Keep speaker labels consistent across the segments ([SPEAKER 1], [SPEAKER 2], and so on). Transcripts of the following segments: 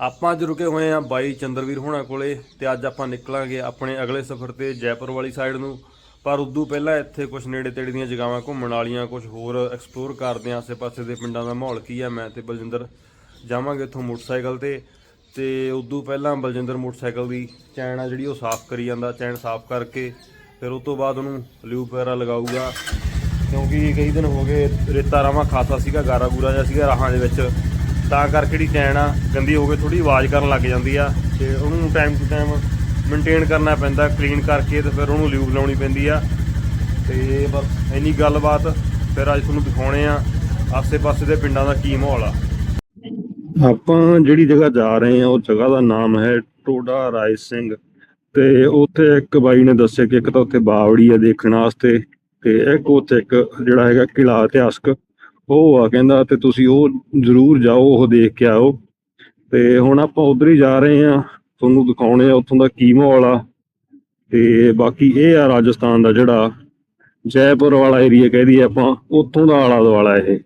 [SPEAKER 1] ਆਪਾਂ ਅੱਜ ਰੁਕੇ ਹੋਏ ਆ ਬਾਈ ਚੰਦਰਵੀਰ ਹੋਣਾ ਕੋਲੇ ਤੇ ਅੱਜ ਆਪਾਂ ਨਿਕਲਾਂਗੇ ਆਪਣੇ ਅਗਲੇ ਸਫ਼ਰ ਤੇ ਜੈਪੁਰ ਵਾਲੀ ਸਾਈਡ ਨੂੰ। ਪਰ ਉਦੋਂ ਪਹਿਲਾਂ ਇੱਥੇ ਕੁਝ ਨੇੜੇ ਤੇੜੇ ਦੀਆਂ ਜਗ੍ਹਾਵਾਂ ਘੁੰਮਣ ਵਾਲੀਆਂ ਕੁਝ ਹੋਰ ਐਕਸਪਲੋਰ ਕਰਦੇ ਆ ਆਸੇ-ਪਾਸੇ ਦੇ ਪਿੰਡਾਂ ਦਾ ਮਾਹੌਲ ਕੀ ਆ। ਮੈਂ ਤੇ ਬਲਜਿੰਦਰ ਜਾਵਾਂਗੇ ਇੱਥੋਂ ਮੋਟਰਸਾਈਕਲ ਤੇ। ਤੇ ਉਦੋਂ ਪਹਿਲਾਂ ਬਲਜਿੰਦਰ ਮੋਟਰਸਾਈਕਲ ਦੀ ਚੈਨ ਆ ਜਿਹੜੀ ਉਹ ਸਾਫ਼ ਕਰੀ ਜਾਂਦਾ, ਚੈਨ ਸਾਫ਼ ਕਰਕੇ ਫਿਰ ਉਸ ਤੋਂ ਬਾਅਦ ਉਹਨੂੰ ਲਿਊਪ ਵਗੈਰਾ ਲਗਾਊਗਾ। ਕਿਉਂਕਿ ਕਈ ਦਿਨ ਹੋ ਗਏ ਰੇਤਾ ਰਾਵਾਂ ਖਾਸਾ ਸੀਗਾ ਗਾਰਾ ਗੂਰਾ ਜਿਹਾ ਸੀਗਾ ਰਾਹਾਂ ਦੇ ਵਿੱਚ। ਤਾਂ ਕਰਕੇ ਜਿਹੜੀ ਚੈਨ ਆ, ਗੰਦੀ ਹੋ ਕੇ ਥੋੜੀ ਆਵਾਜ਼ ਕਰਨ ਲੱਗ ਜਾਂਦੀ ਆ ਤੇ ਉਹਨੂੰ ਟਾਈਮ ਟੂ ਟਾਈਮ ਮੇਨਟੇਨ ਕਰਨਾ ਪੈਂਦਾ ਕਲੀਨ ਕਰਕੇ ਤੇ ਫਿਰ ਉਹਨੂੰ ਲਿਊਬ ਲਾਉਣੀ ਪੈਂਦੀ ਆ। ਤੇ ਬਸ ਇੰਨੀ ਗੱਲਬਾਤ ਫਿਰ ਅੱਜ ਤੁਹਾਨੂੰ ਦਿਖਾਉਣੇ ਆ, ਆਸੇ-ਪਾਸੇ ਦੇ ਪਿੰਡਾਂ ਦਾ ਕੀ ਮਾਹੌਲ ਆ। ਆਪਾਂ ਜਿਹੜੀ ਜਗ੍ਹਾ ਜਾ ਰਹੇ ਆ, ਉਹ ਜਗ੍ਹਾ ਦਾ ਨਾਮ ਹੈ ਟੋਡਾ ਰਾਏ ਸਿੰਘ ਤੇ ਉੱਥੇ ਇੱਕ ਬਾਈ ਨੇ ਦੱਸਿਆ ਕਿ ਇੱਕ ਤਾਂ ਉੱਥੇ ਬਾਵੜੀ ਆ ਦੇਖਣ ਵਾਸਤੇ ਤੇ ਇੱਕ ਉੱਥੇ ਇੱਕ ਜਿਹੜਾ ਹੈਗਾ ਕਿਲਾ ਇਤਿਹਾਸਕ ਉਹ ਆ, ਕਹਿੰਦਾ ਤੇ ਤੁਸੀਂ ਉਹ ਜ਼ਰੂਰ ਜਾਓ, ਉਹ ਦੇਖ ਕੇ ਆਓ। ਤੇ ਹੁਣ ਆਪਾਂ ਉਧਰ ਹੀ ਜਾ ਰਹੇ ਆ ਤੁਹਾਨੂੰ ਦਿਖਾਉਣੇ ਆ ਉੱਥੋਂ ਦਾ ਕੀ ਮਾਹੌਲ ਆ। ਤੇ ਬਾਕੀ ਇਹ ਆ ਰਾਜਸਥਾਨ ਦਾ ਜਿਹੜਾ ਜੈਪੁਰ ਵਾਲਾ ਏਰੀਆ ਕਹਿ ਦਈਏ ਆਪਾਂ, ਉੱਥੋਂ ਦਾ ਆਲਾ ਦੁਆਲਾ ਇਹ।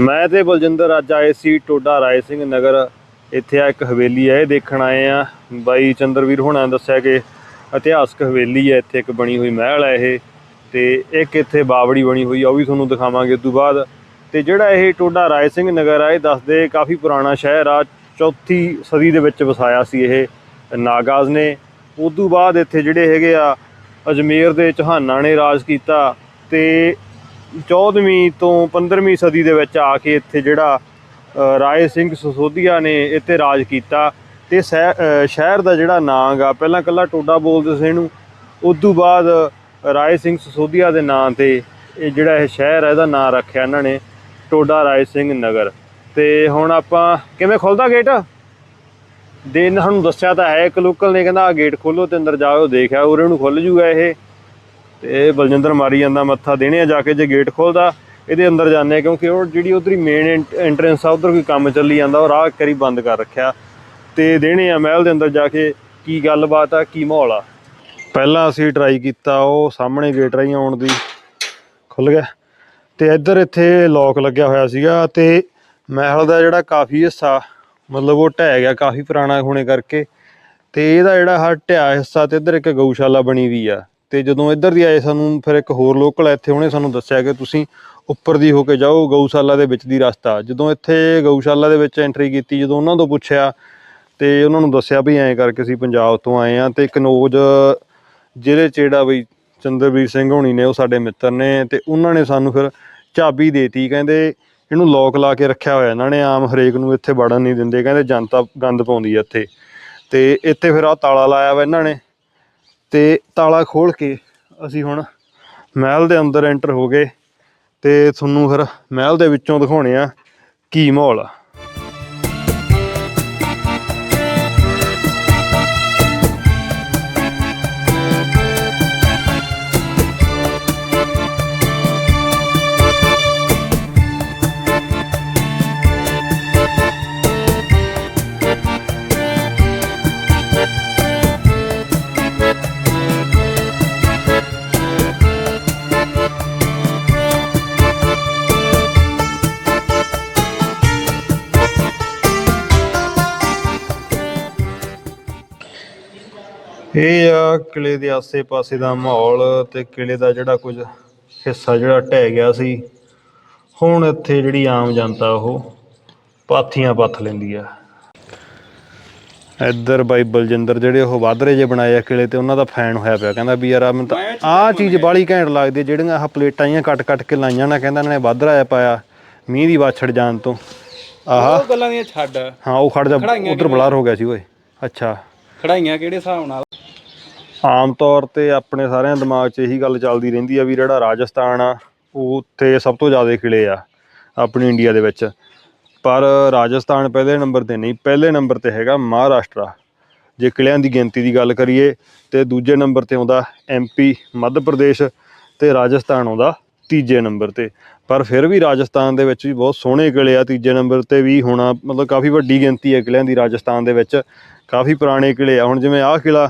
[SPEAKER 1] ਮੈਂ ਤੇ ਬਲਜਿੰਦਰ ਅੱਜ ਆਏ ਸੀ ਟੋਡਾ ਰਾਏ ਸਿੰਘ ਨਗਰ। ਇੱਥੇ ਆ ਇੱਕ ਹਵੇਲੀ ਹੈ ਇਹ ਦੇਖਣ ਆਏ ਆ। ਬਾਈ ਚੰਦਰਵੀਰ ਹੋਣਾ ਨੇ ਦੱਸਿਆ ਕਿ ਇਤਿਹਾਸਕ ਹਵੇਲੀ ਹੈ ਇੱਥੇ ਇੱਕ ਬਣੀ ਹੋਈ ਮਹਿਲ ਹੈ ਇਹ। ਤੇ ਇੱਕ ਇੱਥੇ ਬਾਵੜੀ ਬਣੀ ਹੋਈ ਆ, ਉਹ ਵੀ ਤੁਹਾਨੂੰ ਦਿਖਾਵਾਂਗੇ ਉਸ ਤੋਂ ਬਾਅਦ। ਤੇ ਜਿਹੜਾ ਇਹ ਟੋਡਾ ਰਾਏ ਸਿੰਘ ਨਗਰ ਆ, ਇਹ ਦੱਸਦੇ ਕਾਫੀ ਪੁਰਾਣਾ ਸ਼ਹਿਰ ਆ। ਚੌਥੀ ਸਦੀ ਦੇ ਵਿੱਚ ਵਸਾਇਆ ਸੀ ਇਹ ਨਾਗਾਜ਼ ਨੇ। ਉਸ ਤੋਂ ਬਾਅਦ ਇੱਥੇ ਜਿਹੜੇ ਹੈਗੇ ਆ, ਅਜਮੇਰ ਦੇ ਚੌਹਾਨਾਂ ਨੇ ਰਾਜ ਕੀਤਾ। ਤੇ 14ਵੀਂ ਤੋਂ 15ਵੀਂ ਸਦੀ ਦੇ ਵਿੱਚ ਆ ਕੇ ਇੱਥੇ ਜਿਹੜਾ ਰਾਏ ਸਿੰਘ ਸਸੋਦੀਆ ਨੇ ਇੱਥੇ ਰਾਜ ਕੀਤਾ ਤੇ ਸਹਿ- ਸ਼ਹਿਰ ਦਾ ਜਿਹੜਾ ਨਾਂ ਗਾ ਪਹਿਲਾਂ ਕੱਲਾ ਟੋਡਾ ਬੋਲਦੇ ਸੀ ਇਹਨੂੰ ਉਸ ਤੋਂ ਬਾਅਦ ਰਾਏ ਸਿੰਘ ਸਸੋਦੀਆ ਦੇ ਨਾਂ ਤੇ ਇਹ ਜਿਹੜਾ ਇਹ ਸ਼ਹਿਰ ਹੈ ਇਹਦਾ ਨਾਂ ਰੱਖਿਆ ਇਹਨਾਂ ਨੇ, ਟੋਡਾ ਰਾਏ ਸਿੰਘ ਨਗਰ। ਤੇ ਹੁਣ ਆਪਾਂ ਕਿਵੇਂ ਖੁੱਲਦਾ ਗੇਟ? ਦੇ ਇਹਨਾਂ ਸਾਨੂੰ ਦੱਸਿਆ ਤਾਂ ਹੈ, ਇੱਕ ਲੋਕਲ ਨੇ ਕਹਿੰਦਾ ਆ ਗੇਟ ਖੋਲੋ ਤੇ ਅੰਦਰ ਜਾਓ, ਦੇਖਿਆ, ਉਰੇ ਨੂੰ ਖੁੱਲ ਜੂਗਾ ਇਹ। ਤੇ ਇਹ ਬਲਜਿੰਦਰ ਮਾਰੀ ਜਾਂਦਾ ਮੱਥਾ ਦੇਣੇ ਆ ਜਾ ਕੇ ਜੇ ਗੇਟ ਖੋਲਦਾ, ਇਹਦੇ ਅੰਦਰ ਜਾਂਦੇ ਆ ਕਿਉਂਕਿ ਉਹ ਜਿਹੜੀ ਉਧਰੀ ਮੇਨ ਐਂਟਰੈਂਸ ਆ, ਉਧਰ ਕੋਈ ਕੰਮ ਚੱਲੀ ਜਾਂਦਾ, ਉਹ ਰਾਹ ਕਰੀ ਬੰਦ ਕਰ ਰੱਖਿਆ। ਤੇ ਦੇਣੇ ਆ ਮਹਿਲ ਦੇ ਅੰਦਰ ਜਾ ਕੇ ਕੀ ਗੱਲਬਾਤ ਆ, ਕੀ ਮਾਹੌਲ ਆ? ਪਹਿਲਾਂ ਅਸੀਂ ਟਰਾਈ ਕੀਤਾ, ਉਹ ਸਾਹਮਣੇ ਗੇਟ ਰਾਹੀਂ ਆਉਣ ਦੀ। ਖੁੱਲ ਗਿਆ। ਤੇ ਇੱਧਰ ਇੱਥੇ ਲੋਕ ਲੱਗਿਆ ਹੋਇਆ ਸੀਗਾ ਤੇ ਮਹਿਲ ਦਾ ਜਿਹੜਾ ਕਾਫੀ ਹਿੱਸਾ, ਮਤਲਬ ਉਹ ਢਹਿ ਗਿਆ ਕਾਫੀ ਪੁਰਾਣਾ ਹੋਣੇ ਕਰਕੇ। ਤੇ ਇਹਦਾ ਜਿਹੜਾ ਹਰ ਢਿਆ ਹਿੱਸਾ ਤੇ ਇੱਧਰ ਇੱਕ ਗਊਸ਼ਾਲਾ ਬਣੀ ਵੀ ਆ। ਤੇ ਜਦੋਂ ਇੱਧਰ ਦੀ ਆਏ ਸਾਨੂੰ, ਫਿਰ ਇੱਕ ਹੋਰ ਲੋਕਲ ਇੱਥੇ, ਉਹਨੇ ਸਾਨੂੰ ਦੱਸਿਆ ਕਿ ਤੁਸੀਂ ਉੱਪਰ ਦੀ ਹੋ ਕੇ ਜਾਓ ਗਊਸ਼ਾਲਾ ਦੇ ਵਿੱਚ ਦੀ ਰਸਤਾ। ਜਦੋਂ ਇੱਥੇ ਗਊਸ਼ਾਲਾ ਦੇ ਵਿੱਚ ਐਂਟਰੀ ਕੀਤੀ, ਜਦੋਂ ਉਹਨਾਂ ਤੋਂ ਪੁੱਛਿਆ ਤੇ ਉਹਨਾਂ ਨੂੰ ਦੱਸਿਆ ਵੀ ਐਂ ਕਰਕੇ ਅਸੀਂ ਪੰਜਾਬ ਤੋਂ ਆਏ ਆ ਤੇ ਕਨੋਜ ਜ਼ਿਲ੍ਹੇ 'ਚ ਜਿਹੜਾ ਵੀ ਚੰਦਰਵੀਰ ਸਿੰਘ ਹੋਣੀ ਨੇ, ਉਹ ਸਾਡੇ ਮਿੱਤਰ ਨੇ ਤੇ ਉਹਨਾਂ ਨੇ ਸਾਨੂੰ ਫਿਰ ਚਾਬੀ ਦੇਤੀ। ਕਹਿੰਦੇ ਇਹਨੂੰ ਲੋਕ ਲਾ ਕੇ ਰੱਖਿਆ ਹੋਇਆ, ਇਹਨਾਂ ਨੇ ਆਮ ਹਰੇਕ ਨੂੰ ਇੱਥੇ ਵੜਨ ਨਹੀਂ ਦਿੰਦੇ, ਕਹਿੰਦੇ ਜਨਤਾ ਗੰਦ ਪਾਉਂਦੀ ਆ ਇੱਥੇ। ਤੇ ਇੱਥੇ ਫਿਰ ਆ ਤਾਲਾ ਲਾਇਆ ਵਾ ਇਹਨਾਂ ਨੇ ਤੇ ਤਾਲਾ ਖੋਲ ਕੇ ਅਸੀਂ ਹੁਣ ਮਹਿਲ ਦੇ ਅੰਦਰ ਐਂਟਰ ਹੋ ਗਏ ਤੇ ਤੁਹਾਨੂੰ ਫਿਰ ਮਹਿਲ ਦੇ ਵਿੱਚੋਂ ਦਿਖਾਉਣੇ ਆ ਕੀ ਮਾਹੌਲ ਆ। ਇਹ ਆ ਕਿਲੇ ਦੇ ਆਸੇ-ਪਾਸੇ ਦਾ ਮਾਹੌਲ ਤੇ ਕਿਲੇ ਦਾ ਜਿਹੜਾ ਕੁਝ ਹਿੱਸਾ ਜਿਹੜਾ ਢਹਿ ਗਿਆ ਸੀ ਹੁਣ ਇੱਥੇ ਜਿਹੜੀ ਆਮ ਜਨਤਾ ਉਹ ਪਾਥੀਆਂ ਪੱਥ ਲੈਂਦੀ ਆ। ਇੱਧਰ ਬਾਈ ਬਲਜਿੰਦਰ ਜਿਹੜੇ ਉਹ ਵਾਧਰੇ ਜੇ ਬਣਾਏ ਆ ਕਿਲੇ ਤੇ ਉਹਨਾਂ ਦਾ ਫੈਨ ਹੋਇਆ ਪਿਆ ਕਹਿੰਦਾ ਵੀ ਯਾਰ ਆ ਮੈਨੂੰ ਤਾਂ ਆਹ ਚੀਜ਼ ਬਾਲੀ ਘੈਂਟ ਲੱਗਦੀ ਜਿਹੜੀਆਂ ਆਹ ਪਲੇਟਾਂ ਜਿਹੀਆਂ ਕੱਟ-ਕੱਟ ਕੇ ਲਾਈਆਂ ਨਾ ਕਹਿੰਦਾ ਇਹਨਾਂ ਨੇ ਵਾਧਰਾ ਆ ਪਾਇਆ ਮੀਂਹ ਦੀ ਵਾਛੜ ਜਾਣ ਤੋਂ। ਆਹਾ।
[SPEAKER 2] ਉਹ ਗੱਲਾਂ ਦੀਆਂ ਛੱਡ।
[SPEAKER 1] ਹਾਂ ਉਹ ਖੜ ਜਾ ਉਧਰ ਬਲਾਰ ਹੋ ਗਿਆ ਸੀ ਓਏ। ਅੱਛਾ।
[SPEAKER 2] ਖੜਾਈਆਂ ਕਿਹੜੇ ਹਿਸਾਬ ਨਾਲ?
[SPEAKER 1] ਆਮ ਤੌਰ ਤੇ ਆਪਣੇ ਸਾਰਿਆਂ ਦਿਮਾਗ 'ਚ ਇਹੀ ਗੱਲ ਚੱਲਦੀ ਰਹਿੰਦੀ ਆ ਵੀ ਜਿਹੜਾ ਰਾਜਸਥਾਨ ਆ, ਉਹ ਉੱਥੇ ਸਭ ਤੋਂ ਜ਼ਿਆਦਾ ਕਿਲੇ ਆ, ਆਪਣੀ ਇੰਡੀਆ ਦੇ ਵਿੱਚ। ਪਰ ਰਾਜਸਥਾਨ ਪਹਿਲੇ ਨੰਬਰ ਤੇ ਨਹੀਂ, ਪਹਿਲੇ ਨੰਬਰ ਤੇ ਹੈਗਾ ਮਹਾਰਾਸ਼ਟਰ ਜੇ ਕਿਲਿਆਂ ਦੀ ਗਿਣਤੀ ਦੀ ਗੱਲ ਕਰੀਏ, ਤੇ ਦੂਜੇ ਨੰਬਰ ਤੇ ਆਉਂਦਾ ਐਮਪੀ ਮੱਧ ਪ੍ਰਦੇਸ਼ ਤੇ ਰਾਜਸਥਾਨ ਆਉਂਦਾ ਤੀਜੇ ਨੰਬਰ ਤੇ। ਪਰ ਫਿਰ ਵੀ ਰਾਜਸਥਾਨ ਦੇ ਵਿੱਚ ਵੀ ਬਹੁਤ ਸੋਹਣੇ ਕਿਲੇ ਆ, ਤੀਜੇ ਨੰਬਰ ਤੇ ਵੀ ਹੋਣਾ ਮਤਲਬ ਕਾਫੀ ਵੱਡੀ ਗਿਣਤੀ ਹੈ ਕਿਲਿਆਂ ਦੀ ਰਾਜਸਥਾਨ ਦੇ ਵਿੱਚ। ਕਾਫੀ ਪੁਰਾਣੇ ਕਿਲੇ ਆ, ਹੁਣ ਜਿਵੇਂ ਆਹ ਕਿਲਾ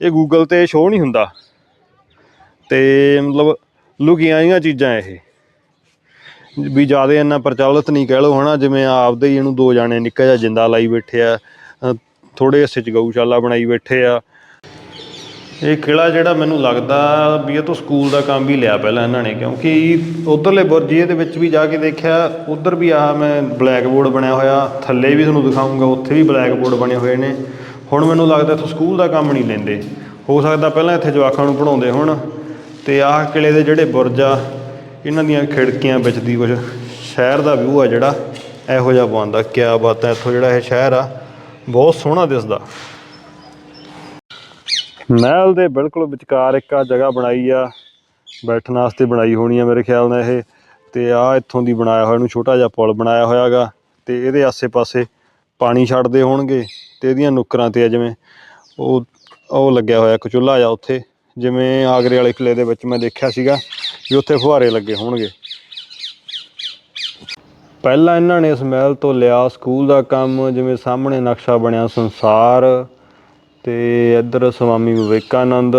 [SPEAKER 1] ਇਹ ਗੂਗਲ ਤੇ ਸ਼ੋਅ ਨਹੀਂ ਹੁੰਦਾ। ਤੇ ਮਤਲਬ ਲੁਕੀਆਂ ਜਿਹੀਆਂ ਚੀਜ਼ਾਂ ਇਹ। ਵੀ ਜ਼ਿਆਦਾ ਇੰਨਾ ਪ੍ਰਚਲਿਤ ਨਹੀਂ ਕਹਿ ਲਓ ਹਨਾ ਜਿਵੇਂ ਆਪਦੇ ਹੀ ਇਹਨੂੰ ਦੋ ਜਾਣੇ ਨਿੱਕਾ ਜਿਹਾ ਜਿੰਦਾ ਲਾਈ ਬੈਠੇ ਆ ਅ, ਥੋੜੇ ਹਿੱਸੇ ਚ ਗਊਸ਼ਾਲਾ ਬਣਾਈ ਬੈਠੇ ਆ। ਇਹ ਕਿਲਾ ਜਿਹੜਾ ਮੈਨੂੰ ਲੱਗਦਾ ਵੀ ਇਹ ਤੋਂ ਸਕੂਲ ਦਾ ਕੰਮ ਵੀ ਲਿਆ ਪਹਿਲਾਂ ਇਹਨਾਂ ਨੇ ਕਿਉਂਕਿ ਉਧਰਲੇ ਬੁਰਜੀਏ ਦੇ ਵਿੱਚ ਵੀ ਜਾ ਕੇ ਦੇਖਿਆ ਉਧਰ ਵੀ ਆ ਮੈਂ ਬਲੈਕ ਬੋਰਡ ਬਣਿਆ ਹੋਇਆ ਥੱਲੇ ਵੀ ਤੁਹਾਨੂੰ ਦਿਖਾਉਂਗਾ ਉੱਥੇ ਵੀ ਬਲੈਕ ਬੋਰਡ ਬਣੇ ਹੋਏ ਨੇ। ਹੁਣ ਮੈਨੂੰ ਲੱਗਦਾ ਇੱਥੋਂ ਸਕੂਲ ਦਾ ਕੰਮ ਨਹੀਂ ਲੈਂਦੇ। ਹੋ ਸਕਦਾ ਪਹਿਲਾਂ ਇੱਥੇ ਜਵਾਕਾਂ ਨੂੰ ਪੜਾਉਂਦੇ ਹੋਣ ਤੇ ਆਹ ਕਿਲੇ ਦੇ ਜਿਹੜੇ ਬੁਰਜ ਆ, ਇਹਨਾਂ ਦੀਆਂ ਖਿੜਕੀਆਂ ਵਿੱਚ ਦੀ ਕੁਝ ਸ਼ਹਿਰ ਦਾ ਵਿਊ ਆ ਜਿਹੜਾ, ਇਹੋ ਜਿਹਾ ਬਣਦਾ। ਕਿਆ ਬਾਤ ਹੈ, ਇੱਥੋਂ ਜਿਹੜਾ ਇਹ ਸ਼ਹਿਰ ਆ, ਬਹੁਤ ਸੋਹਣਾ ਦਿਸਦਾ। ਮਹਿਲ ਦੇ ਬਿਲਕੁਲ ਵਿਚਕਾਰ ਇੱਕ ਆ ਜਗ੍ਹਾ ਬਣਾਈ ਆ, ਬੈਠਣ ਵਾਸਤੇ ਬਣਾਈ ਹੋਣੀ ਆ ਮੇਰੇ ਖਿਆਲ ਨਾਲ ਇਹ। ਤੇ ਆ ਇੱਥੋਂ ਦੀ ਬਣਾਇਆ ਹੋਇਆ, ਇਹਨੂੰ ਛੋਟਾ ਜਿਹਾ ਪੁਲ ਬਣਾਇਆ ਹੋਇਆਗਾ, ਤੇ ਇਹਦੇ ਆਸੇ-ਪਾਸੇ ਪਾਣੀ ਛੱਡਦੇ ਹੋਣਗੇ ਤੇ ਇਹਦੀਆਂ ਨੁੱਕਰਾਂ ਤੇ ਆ ਜਿਵੇਂ ਉਹ ਉਹ ਲੱਗਿਆ ਹੋਇਆ ਇੱਕ ਚੁੱਲ੍ਹਾ ਜਾ ਉੱਥੇ, ਜਿਵੇਂ ਆਗਰੇ ਵਾਲੇ ਕਿਲੇ ਦੇ ਵਿੱਚ ਮੈਂ ਦੇਖਿਆ ਸੀਗਾ ਵੀ ਉੱਥੇ ਫੁਹਾਰੇ ਲੱਗੇ ਹੋਣਗੇ। ਪਹਿਲਾਂ ਇਹਨਾਂ ਨੇ ਇਸ ਮਹਿਲ ਤੋਂ ਲਿਆ ਸਕੂਲ ਦਾ ਕੰਮ, ਜਿਵੇਂ ਸਾਹਮਣੇ ਨਕਸ਼ਾ ਬਣਿਆ ਸੰਸਾਰ ਤੇ ਇੱਧਰ ਸਵਾਮੀ ਵਿਵੇਕਾਨੰਦ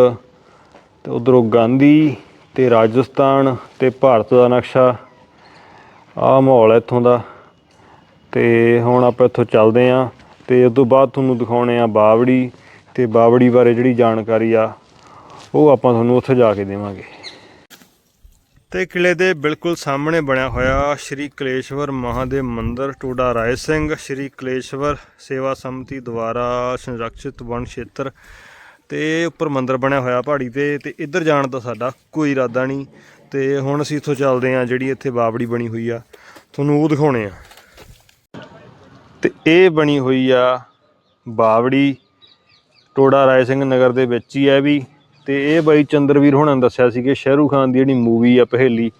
[SPEAKER 1] ਤੇ ਉਧਰੋਂ ਗਾਂਧੀ ਤੇ ਰਾਜਸਥਾਨ ਤੇ ਭਾਰਤ ਦਾ ਨਕਸ਼ਾ। ਆਹ ਮਾਹੌਲ ਇੱਥੋਂ ਦਾ। ਤੇ ਹੁਣ ਆਪਾਂ ਇੱਥੋਂ ਚੱਲਦੇ ਆਂ ਤੇ ਉਸ ਤੋਂ ਬਾਅਦ ਤੁਹਾਨੂੰ ਦਿਖਾਉਣੇ ਆ ਬਾਵੜੀ ਤੇ ਬਾਵੜੀ ਬਾਰੇ ਜਿਹੜੀ ਜਾਣਕਾਰੀ ਆ, ਉਹ ਆਪਾਂ ਤੁਹਾਨੂੰ ਉੱਥੇ ਜਾ ਕੇ ਦੇਵਾਂਗੇ। ਤੇ ਕਿਲੇ ਦੇ ਬਿਲਕੁਲ ਸਾਹਮਣੇ ਬਣਿਆ ਹੋਇਆ ਸ਼੍ਰੀ ਕਲੇਸ਼ਵਰ ਮਹਾਦੇਵ ਮੰਦਿਰ ਟੋਡਾ ਰਾਏ ਸਿੰਘ, ਸ਼੍ਰੀ ਕਲੇਸ਼ਵਰ ਸੇਵਾ ਸਮਿਤੀ ਦੁਆਰਾ ਸੰਰਕਸ਼ਿਤ ਵਣ ਖੇਤਰ ਤੇ ਉੱਪਰ ਮੰਦਿਰ ਬਣਿਆ ਹੋਇਆ ਪਹਾੜੀ ਤੇ ਤੇ ਇੱਧਰ ਜਾਣ ਦਾ ਸਾਡਾ ਕੋਈ ਇਰਾਦਾ ਨਹੀਂ ਤੇ ਹੁਣ ਅਸੀਂ ਇੱਥੋਂ ਚੱਲਦੇ ਆਂ ਜਿਹੜੀ ਇੱਥੇ ਬਾਵੜੀ ਬਣੀ ਹੋਈ ਆ। ਤੁਹਾਨੂੰ ਉਹ ਦਿਖਾਉਣੇ ਆ। ਤੇ ਇਹ ਬਣੀ ਹੋਈ ਆ ਬਾਵੜੀ ਟੋਡਾ ਰਾਏ ਸਿੰਘ ਨਗਰ ਦੇ ਵਿੱਚ ਹੀ ਹੈ ਵੀ। ਤੇ ਇਹ ਬਾਈ ਚੰਦਰਵੀਰ ਹੁਣਾਂ ਨੇ ਦੱਸਿਆ ਸੀ ਕਿ ਸ਼ਾਹਰੂਖ ਖਾਨ ਦੀ ਜਿਹੜੀ ਮੂਵੀ ਆ ਪਹੇਲੀ,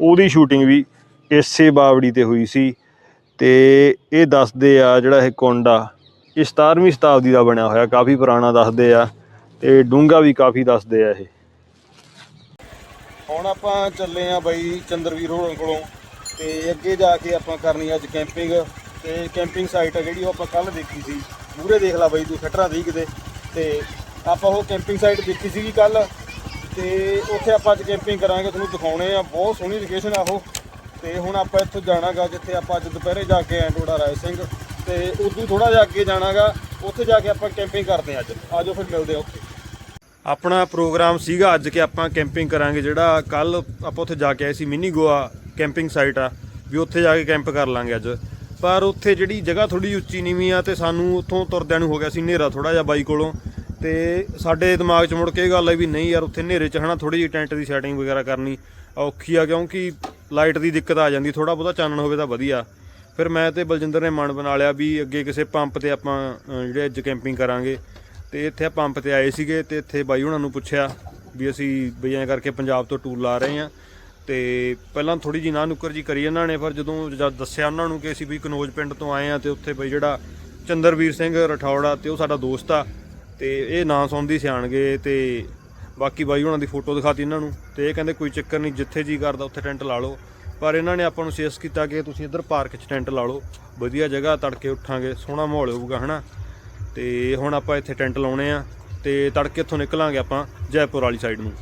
[SPEAKER 1] ਉਹਦੀ ਸ਼ੂਟਿੰਗ ਵੀ ਇਸੇ ਬਾਵੜੀ ਤੇ ਹੋਈ ਸੀ। ਤੇ ਇਹ ਦੱਸਦੇ ਆ ਜਿਹੜਾ ਇਹ ਕੁੰਡ ਆ, ਇਹ 17ਵੀਂ ਸ਼ਤਾਬਦੀ ਦਾ ਬਣਿਆ ਹੋਇਆ, ਕਾਫੀ ਪੁਰਾਣਾ ਦੱਸਦੇ ਆ ਤੇ ਡੂੰਗਾ ਵੀ ਕਾਫੀ ਦੱਸਦੇ ਆ ਇਹ।
[SPEAKER 3] ਹੁਣ ਆਪਾਂ ਚੱਲੇ ਆ ਬਾਈ ਚੰਦਰਵੀਰ ਹੋਰਾਂ ਕੋਲੋਂ ਤੇ ਅੱਗੇ ਜਾ ਕੇ ਆਪਾਂ ਕਰਨੀ ਅੱਜ ਕੈਂਪਿੰਗ ਤੇ ਕੈਂਪਿੰਗ ਸਾਈਟ ਆ ਜਿਹੜੀ ਉਹ ਆਪਾਂ ਕੱਲ ਦੇਖੀ ਸੀ। ਮੂਰੇ ਦੇਖ ਲਾ ਬਾਈ, ਤੂੰ ਖਟਰਾ ਦੀ। ਕਿਤੇ ਤੇ ਆਪਾਂ ਉਹ ਕੈਂਪਿੰਗ ਸਾਈਟ ਦੇਖੀ ਸੀਗੀ ਕੱਲ ਤੇ ਉੱਥੇ ਆਪਾਂ ਅੱਜ ਕੈਂਪਿੰਗ ਕਰਾਂਗੇ, ਤੁਹਾਨੂੰ ਦਿਖਾਉਣੇ ਆ। ਬਹੁਤ ਸੋਹਣੀ ਲੋਕੇਸ਼ਨ ਆ ਉਹ। ਤੇ ਹੁਣ ਆਪਾਂ ਇੱਥੋਂ ਜਾਣਾਗਾ, ਜਿੱਥੇ ਆਪਾਂ ਅੱਜ ਦੁਪਹਿਰੇ ਜਾ ਕੇ ਆਏ ਟੋੜਾ ਰਾਏ ਸਿੰਘ। ਤੇ ਉਦੋਂ ਥੋੜਾ ਜਿਹਾ ਅੱਗੇ ਜਾਣਾਗਾ, ਉੱਥੇ ਜਾ ਕੇ ਆਪਾਂ ਕੈਂਪਿੰਗ ਕਰਦੇ ਆ ਅੱਜ। ਆਜੋ ਫਿਰ ਮਿਲਦੇ ਆ ਉੱਥੇ।
[SPEAKER 1] ਆਪਣਾ ਪ੍ਰੋਗਰਾਮ ਸੀਗਾ ਅੱਜ ਕਿ ਆਪਾਂ ਕੈਂਪਿੰਗ ਕਰਾਂਗੇ, ਜਿਹੜਾ ਕੱਲ ਆਪਾਂ ਉੱਥੇ ਜਾ ਕੇ ਆਏ ਸੀ, ਮਿਨੀ ਗੋਆ ਕੈਂਪਿੰਗ ਸਾਈਟ ਆ। ਵੀ ਉੱਥੇ ਜਾ ਕੇ ਕੈਂਪ ਕਰ ਲਾਂਗੇ ਅੱਜ। ਪਰ ਉੱਥੇ ਜਿਹੜੀ ਜਗ੍ਹਾ ਥੋੜੀ ਉੱਚੀ ਨੀਵੀਂ ਆ ਤੇ ਸਾਨੂੰ ਉੱਥੋਂ ਤੁਰਦਿਆਂ ਨੂੰ ਹੋ ਗਿਆ ਸੀ ਹਨੇਰਾ ਥੋੜਾ ਜਿਹਾ ਬਾਈ ਕੋਲੋਂ। ਤੇ ਸਾਡੇ ਦਿਮਾਗ 'ਚ ਮੁੜ ਕੇ ਇਹ ਗੱਲ ਆਈ ਵੀ ਨਹੀਂ ਯਾਰ, ਉੱਥੇ ਹਨੇਰੇ 'ਚ ਹਨਾ ਥੋੜੀ ਜਿਹੀ ਟੈਂਟ ਦੀ ਸੈਟਿੰਗ ਵਗੈਰਾ ਕਰਨੀ ਔਖੀ ਆ ਕਿਉਂਕਿ ਲਾਈਟ ਦੀ ਦਿੱਕਤ ਆ ਜਾਂਦੀ ਥੋੜਾ ਬਹੁਤਾ ਚਾਨਣ ਹੋਵੇ ਤਾਂ ਵਧੀਆ। ਫਿਰ ਮੈਂ ਤੇ ਬਲਜਿੰਦਰ ਨੇ ਮਨ ਬਣਾ ਲਿਆ ਵੀ ਅੱਗੇ ਕਿਸੇ ਪੰਪ ਤੇ ਆਪਾਂ ਜਿਹੜੇ ਅੱਜ ਕੈਂਪਿੰਗ ਕਰਾਂਗੇ। ਤੇ ਇੱਥੇ ਪੰਪ ਤੇ ਆਏ ਸੀਗੇ ਤੇ ਇੱਥੇ ਬਾਈ ਉਹਨਾਂ ਨੂੰ ਪੁੱਛਿਆ ਵੀ ਅਸੀਂ ਬਈ ਐਂ ਕਰਕੇ ਪੰਜਾਬ ਤੋਂ ਟੂਰ ਲਾ ਰਹੇ ਆ ਤੇ ਪਹਿਲਾਂ ਥੋੜੀ ਜੀ ਨਾ ਨੁੱਕਰ ਜੀ ਕਰੀ ਇਹਨਾਂ ਨੇ, ਪਰ ਜਦੋਂ ਜਦ ਦੱਸਿਆ ਉਹਨਾਂ ਨੂੰ ਕਿ ਅਸੀਂ ਵੀ ਕਨੋਜ ਪਿੰਡ ਤੋਂ ਆਏ ਆ ਤੇ ਉੱਥੇ ਬਈ ਜਿਹੜਾ ਚੰਦਰਵੀਰ ਸਿੰਘ ਰਠੌੜਾ ਤੇ ਉਹ ਸਾਡਾ ਦੋਸਤ ਆ ਤੇ ਇਹ ਨਾਂ ਸੁਣਦੀ ਸਿਆਣਗੇ ਤੇ ਬਾਕੀ ਬਾਈ ਉਹਨਾਂ ਦੀ ਫੋਟੋ ਦਿਖਾਤੀ ਇਹਨਾਂ ਨੂੰ ਤੇ ਇਹ ਕਹਿੰਦੇ ਕੋਈ ਚੱਕਰ ਨਹੀਂ, ਜਿੱਥੇ ਜੀ ਕਰਦਾ ਉੱਥੇ ਟੈਂਟ ਲਾ ਲਓ। ਪਰ ਇਹਨਾਂ ਨੇ ਆਪਾਂ ਨੂੰ ਸੇਸ ਕੀਤਾ ਕਿ ਤੁਸੀਂ ਇੱਧਰ ਪਾਰਕ 'ਚ ਟੈਂਟ ਲਾ ਲਓ, ਵਧੀਆ ਜਗ੍ਹਾ ਤੜਕੇ ਉੱਠਾਂਗੇ, ਸੋਹਣਾ ਮਾਹੌਲ ਹੋਊਗਾ, ਹਨਾ? ਤੇ ਹੁਣ ਆਪਾਂ ਇੱਥੇ ਟੈਂਟ ਲਾਉਣੇ ਆ ਤੇ ਤੜਕੇ ਇੱਥੋਂ ਨਿਕਲਾਂਗੇ ਆਪਾਂ ਜੈਪੁਰ ਵਾਲੀ ਸਾਈਡ ਨੂੰ।